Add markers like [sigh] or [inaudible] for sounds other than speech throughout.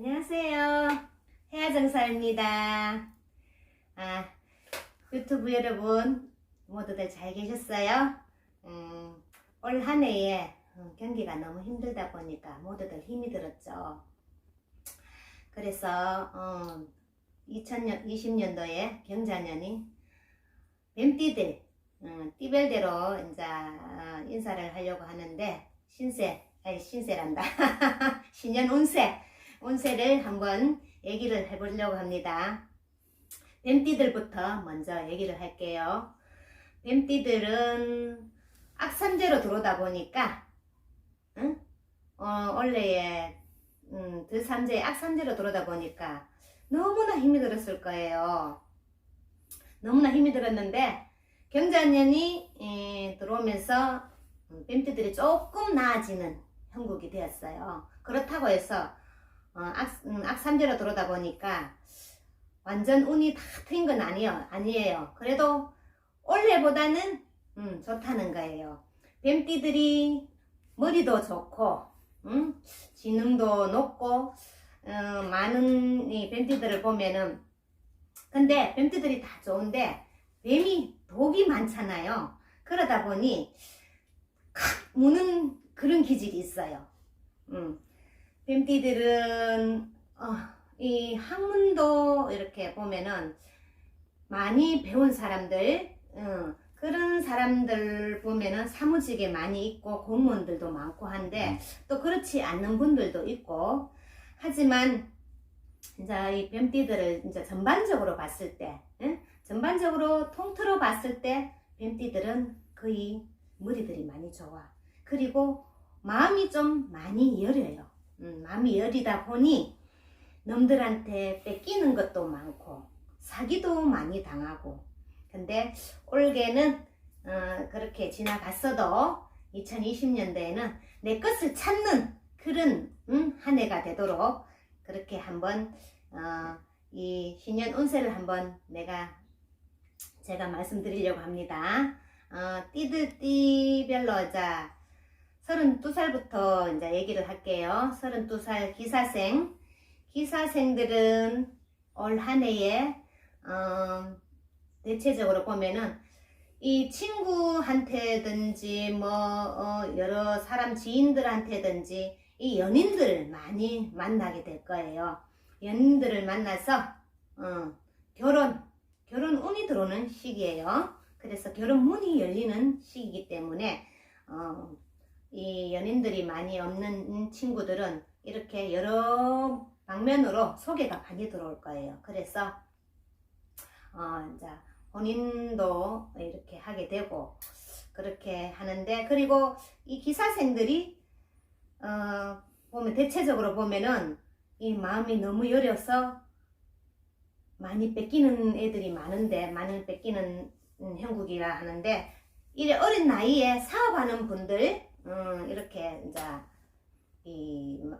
안녕하세요. 해야정사입니다. 아, 유튜브 여러분 모두들 잘 계셨어요? 음, 올 한 해에 음, 경기가 너무 힘들다 보니까 모두들 힘이 들었죠. 그래서 음, 2020년도에 경자년이 뱀띠들 음, 띠별대로 이제 어, 인사를 하려고 하는데 신세 아니 신세란다 [laughs] 신년 운세 운세를 한번 얘기를 해보려고 합니다. 뱀띠들부터 먼저 얘기를 할게요. 뱀띠들은 악삼재로 들어오다 보니까 응? 어, 원래의 음, 드삼재 악삼재로 들어오다 보니까 너무나 힘이 들었을 거예요. 너무나 힘이 들었는데 경자년이 에, 들어오면서 음, 뱀띠들이 조금 나아지는 형국이 되었어요. 그렇다고 해서 어, 악, 음, 악삼재로 들어오다 보니까 완전 운이 다 트인 건 아니에요. 아니에요. 그래도 올해보다는 음, 좋다는 거예요. 뱀띠들이 머리도 좋고, 음, 지능도 높고, 어, 많은 이 뱀띠들을 보면은, 근데 뱀띠들이 다 좋은데, 뱀이 독이 많잖아요. 그러다 보니, 칵 무는 그런 기질이 있어요. 음. 뱀띠들은, 어, 이 학문도 이렇게 보면은, 많이 배운 사람들, 어, 그런 사람들 보면은 사무직에 많이 있고 공무원들도 많고 한데 또 그렇지 않는 분들도 있고. 하지만 이제 이 뱀띠들을 이제 전반적으로 봤을 때 응? 전반적으로 통틀어 봤을 때 뱀띠들은 거의 머리들이 많이 좋아. 그리고 마음이 좀 많이 여려요 음, 마음이 여리다 보니 놈들한테 뺏기는 것도 많고 사기도 많이 당하고 근데 올해는 어, 그렇게 지나갔어도 2020년도에는 내 것을 찾는 그런 음, 한 해가 되도록 그렇게 한번 어, 이 신년 운세를 한번 내가 제가 말씀드리려고 합니다. 어, 띠들 띠별로 자 32살부터 이제 얘기를 할게요. 32살 기사생 기사생들은 올 한 해에 어, 대체적으로 보면은 이 친구한테든지 뭐 어, 여러 사람 지인들한테든지 이 연인들을 많이 만나게 될 거예요. 연인들을 만나서 어, 결혼 결혼 운이 들어오는 시기예요. 그래서 결혼 문이 열리는 시기이기 때문에 어, 이 연인들이 많이 없는 친구들은 이렇게 여러 방면으로 소개가 많이 들어올 거예요. 그래서 어, 이제 본인도 이렇게 하게 되고 그렇게 하는데 그리고 이 기사생들이 어, 보면 대체적으로 보면은 이 마음이 너무 여려서 많이 뺏기는 애들이 많은데 많이 뺏기는 음, 형국이라 하는데 이 어린 나이에 사업하는 분들 음, 이렇게 이제 이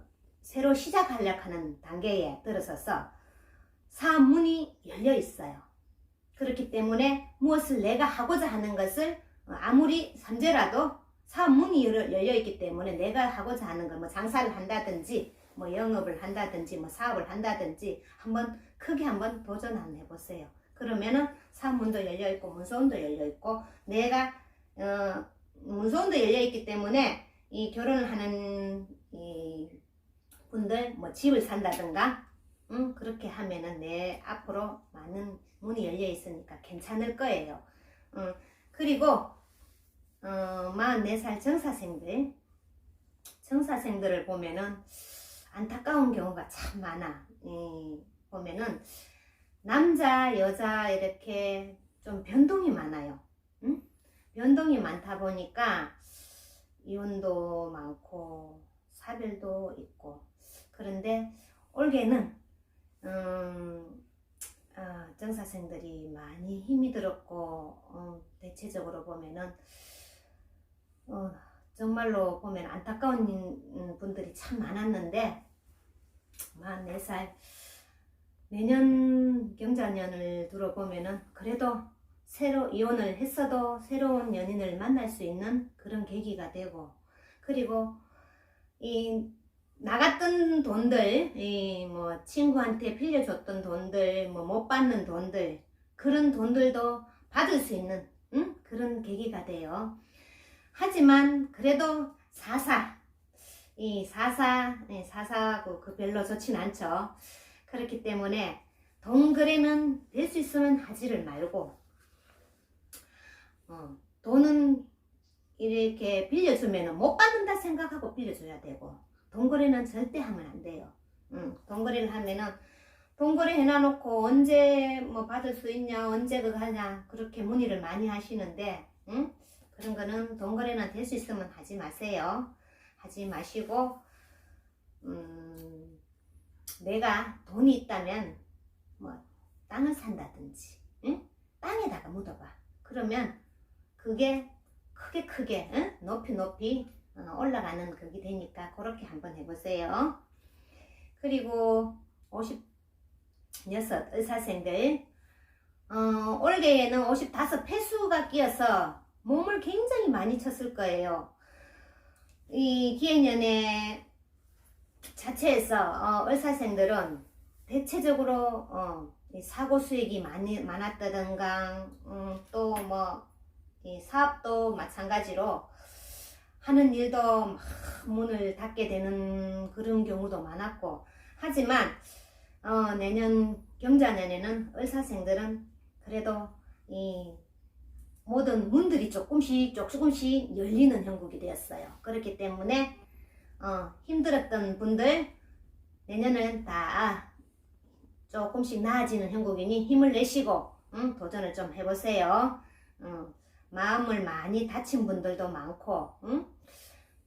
새로 시작하려고 하는 단계에 들어서서 사업 문이 열려 있어요. 그렇기 때문에 무엇을 내가 하고자 하는 것을 어, 아무리 삼재라도 사업 문이 열려 있기 때문에 내가 하고자 하는 걸 뭐 장사를 한다든지 뭐 영업을 한다든지 뭐 사업을 한다든지 한번 크게 한번 도전 한번 해보세요. 그러면은 사업 문도 열려 있고 문서운도 열려 있고 내가 어 문서운도 열려 있기 때문에 이 결혼을 하는 이 분들 뭐 집을 산다든가 음, 그렇게 하면은 내 앞으로 많은 문이 열려 있으니까 괜찮을 거예요. 음, 그리고 어, 44살 정사생들 정사생들을 보면은 안타까운 경우가 참 많아. 이, 보면은 남자 여자 이렇게 좀 변동이 많아요. 음? 변동이 많다 보니까 이혼도 많고 사별도 있고. 그런데 올해는 음, 아, 정사생들이 많이 힘이 들었고 어, 대체적으로 보면은 어, 정말로 보면 안타까운 인- 분들이 참 많았는데 44살 내년 경자년을 들어보면은 그래도 새로 이혼을 했어도 새로운 연인을 만날 수 있는 그런 계기가 되고 그리고 이 나갔던 돈들, 이 뭐 친구한테 빌려줬던 돈들, 뭐 못 받는 돈들 그런 돈들도 받을 수 있는 응? 그런 계기가 돼요. 하지만 그래도 사사 이 사사 예, 사사하고 그 별로 좋진 않죠. 그렇기 때문에 돈 거래는 될 수 있으면 하지를 말고 어, 돈은 이렇게 빌려주면 못 받는다 생각하고 빌려줘야 되고 돈거래는 절대 하면 안 돼요. 응, 돈거래를 하면은 돈거래 해놔놓고 언제 뭐 받을 수 있냐 언제 그거 하냐 그렇게 문의를 많이 하시는데 응? 그런 거는 돈거래는 될 수 있으면 하지 마세요. 하지 마시고 음, 내가 돈이 있다면 뭐 땅을 산다든지 응? 땅에다가 묻어봐. 그러면 그게 크게 크게 응? 높이 높이 어, 올라가는 그게 되니까 그렇게 한번 해보세요. 그리고 56 의사생들 어, 올해에는 55 폐수가 끼어서 몸을 굉장히 많이 쳤을 거예요. 이 기해년의 자체에서 어, 의사생들은 대체적으로 어, 이 사고 수익이 많이 많았다든가 음, 또뭐 이 사업도 마찬가지로 하는 일도 막 문을 닫게 되는 그런 경우도 많았고 하지만 어, 내년 경자년에는 의사생들은 그래도 이 모든 문들이 조금씩 조금씩 열리는 형국이 되었어요. 그렇기 때문에 어, 힘들었던 분들 내년은 다 조금씩 나아지는 형국이니 힘을 내시고 응, 도전을 좀 해보세요. 응, 마음을 많이 다친 분들도 많고 응?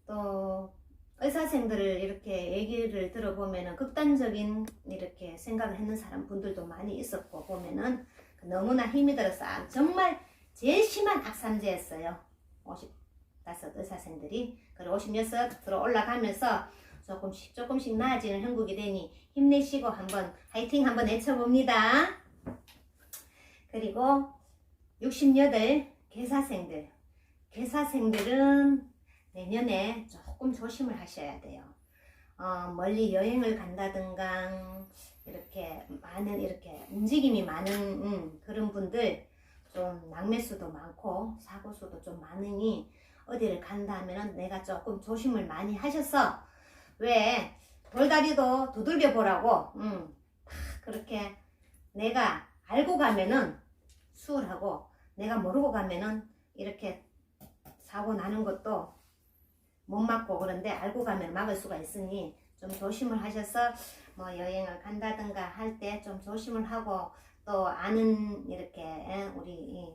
또 의사생들을 이렇게 얘기를 들어보면은 극단적인 이렇게 생각을 했는 사람 분들도 많이 있었고 보면은 너무나 힘이 들어서 아, 정말 제일 심한 악삼제였어요. 55 의사생들이 그리고 56으로 올라가면서 조금씩 조금씩 나아지는 형국이 되니 힘내시고 한번 화이팅 한번 외쳐봅니다. 그리고 68 개사생들 개사생들은 내년에 조금 조심을 하셔야 돼요. 어, 멀리 여행을 간다든가 이렇게 많은 이렇게 움직임이 많은 음, 그런 분들 좀 낙매수도 많고 사고수도 좀 많으니 어디를 간다면은 내가 조금 조심을 많이 하셔서 왜 돌다리도 두들겨 보라고 음, 다 그렇게 내가 알고 가면은 수월하고 내가 모르고 가면은 이렇게 사고 나는 것도 못 막고 그런데 알고 가면 막을 수가 있으니 좀 조심을 하셔서 뭐 여행을 간다든가 할 때 좀 조심을 하고 또 아는 이렇게 예, 우리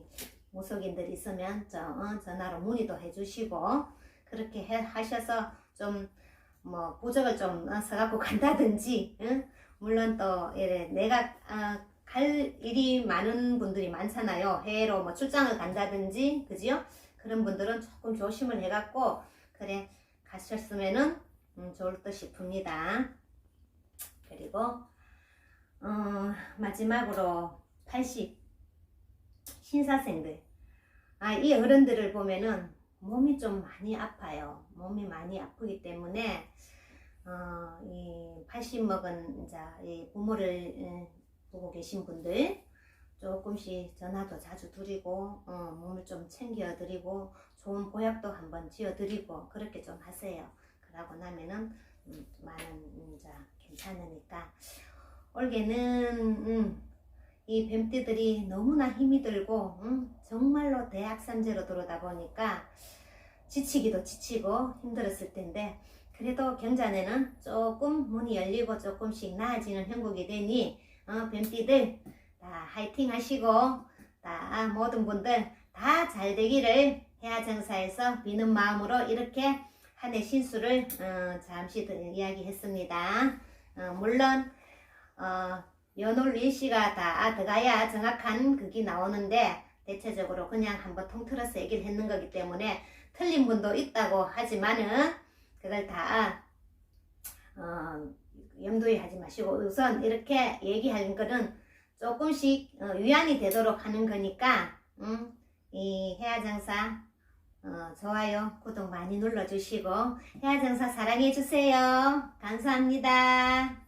무속인들 있으면 저, 어, 전화로 문의도 해주시고 그렇게 해, 하셔서 좀뭐 보적을 좀 어, 서갖고 [laughs] 간다든지 응? 물론 또 이래 내가 어, 갈 일이 많은 분들이 많잖아요 해외로 뭐 출장을 간다든지 그지요 그런 분들은 조금 조심을 해갖고 그래 가셨으면은 음, 좋을 듯 싶습니다. 그리고 어, 마지막으로 80 신사생들 아, 이 어른들을 보면은 몸이 좀 많이 아파요. 몸이 많이 아프기 때문에 어, 이 80 먹은 이제 이 부모를 음, 보고 계신 분들 조금씩 전화도 자주 드리고 어, 몸을 좀 챙겨 드리고 좋은 보약도 한번 지어 드리고 그렇게 좀 하세요. 그러고 나면은 음, 많은 이제 괜찮으니까 올해는 음, 이 뱀띠들이 너무나 힘이 들고 음, 정말로 대학삼제로 들어오다 보니까 지치기도 지치고 힘들었을 텐데 그래도 경자내는 조금 문이 열리고 조금씩 나아지는 형국이 되니 어, 뱀띠들 다 화이팅 하시고 다 모든 분들 다 잘 되기를 해야정사에서 비는 마음으로 이렇게 한 해 신수를 어, 잠시 이야기했습니다. 어, 물론 어, 연월 일시가 다 들어가야 정확한 그게 나오는데 대체적으로 그냥 한번 통틀어서 얘기를 했는 거기 때문에 틀린 분도 있다고 하지만은 그걸 다 어, 염두에 하지 마시고 우선 이렇게 얘기하는 거는 조금씩 어, 위안이 되도록 하는 거니까 음, 이 해야장사 어, 좋아요, 구독 많이 눌러주시고 해야정사 사랑해주세요. 감사합니다.